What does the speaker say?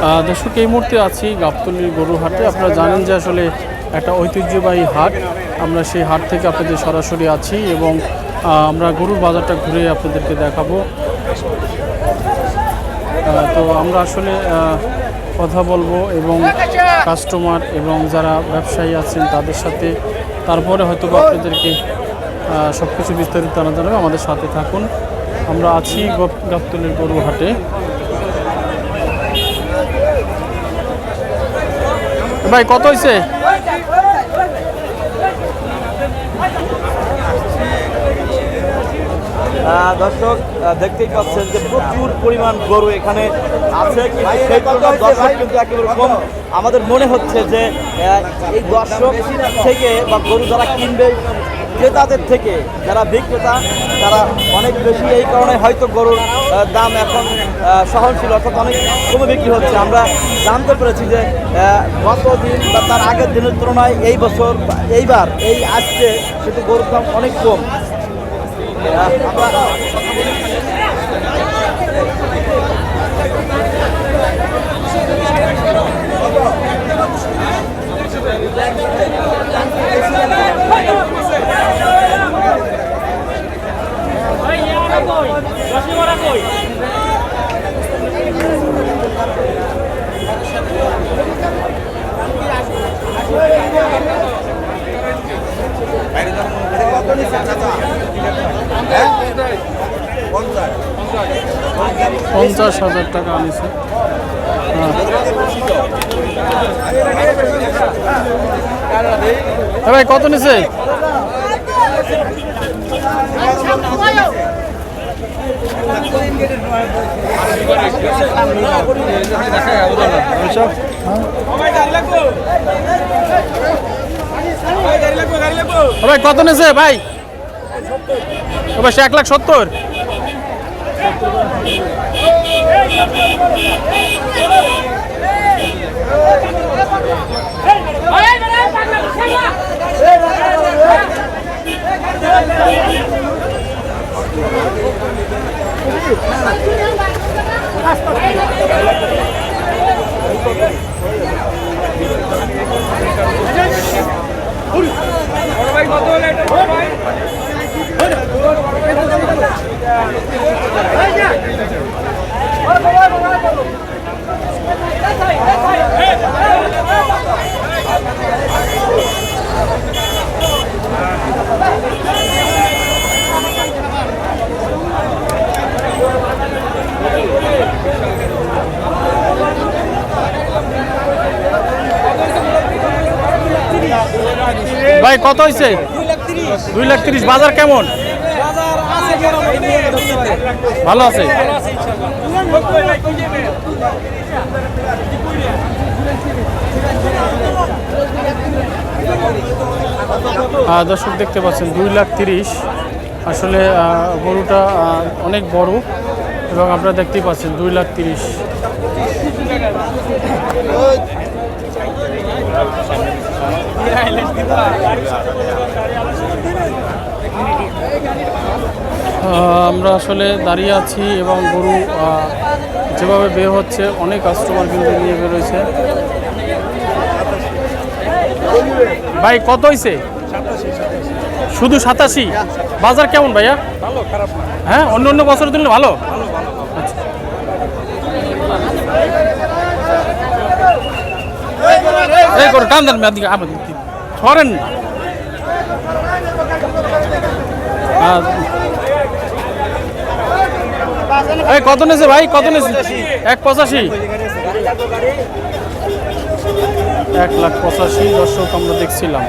দর্শক, এই মুহূর্তে আছি গাবতলির গরু হাটে। আপনারা জানেন যে আসলে একটা ঐতিহ্যবাহী হাট। আমরা সেই হাট থেকে আপনাদের সরাসরি আছি এবং আমরা গরুর বাজারটা ঘুরে আপনাদেরকে দেখাবো। তো আমরা আসলে কথা বলব এবং কাস্টমার এবং যারা ব্যবসায়ী আছেন তাদের সাথে। তারপরে হয়তো আপনাদেরকে সব কিছু বিস্তারিত জানা যাবে আমাদের সাথে থাকুন। আমরা আছি গাবতলির গরু ভাই কত হয়েছে আহ, দর্শক দেখতেই পাচ্ছেন যে প্রচুর পরিমাণ গরু এখানে আছে। দর্শক কিন্তু একেবারে কম। আমাদের মনে হচ্ছে যে আহ, এই দর্শক থেকে বা গরু যারা কিনবে ক্রেতাদের থেকে, যারা বিক্রেতা, তারা অনেক বেশি এই কারণে হয়তো গরুর দাম এখন সহনশীল অর্থাৎ অনেক কমে বিক্রি হচ্ছে। আমরা জানতে পেরেছি যে গত দিন বা তার আগের দিনের তুলনায় এই বছর এইবার, এই আজকে কিন্তু গরুর দাম অনেক কম। আমরা পঞ্চাশ হাজার টাকা আনিছে। হ্যাঁ। ভাই কত নিছে? ভাই কত নিছে ভাই? সে এক লাখ সত্তর। Hadi bakalım. ভাই, কত হয়েছে দুই লাখ তিরিশ। বাজার কেমন? ভালো আছে? দর্শক দেখতে পাচ্ছেন, দুই লাখ তিরিশ। আসলে গরুটা অনেক বড় এবং আপনারা দেখতেই পাচ্ছেন, দুই লাখ তিরিশ। আমরা আসলে দাঁড়িয়ে আছি এবং গরু যেভাবে বের হচ্ছে, অনেক কাস্টমার কিন্তু নিয়ে বেরোয়েছে ভাই, কত হয়েছে শুধু সাতাশি? বাজার কেমন ভাইয়া? হ্যাঁ অন্য অন্য বছর দিলে ভালো? আচ্ছা। টান না। এই কত নেছে ভাই? কত নেছে এক পঁচাশি। এক লাখ পঁচাশি দর্শক আমরা দেখছিলাম।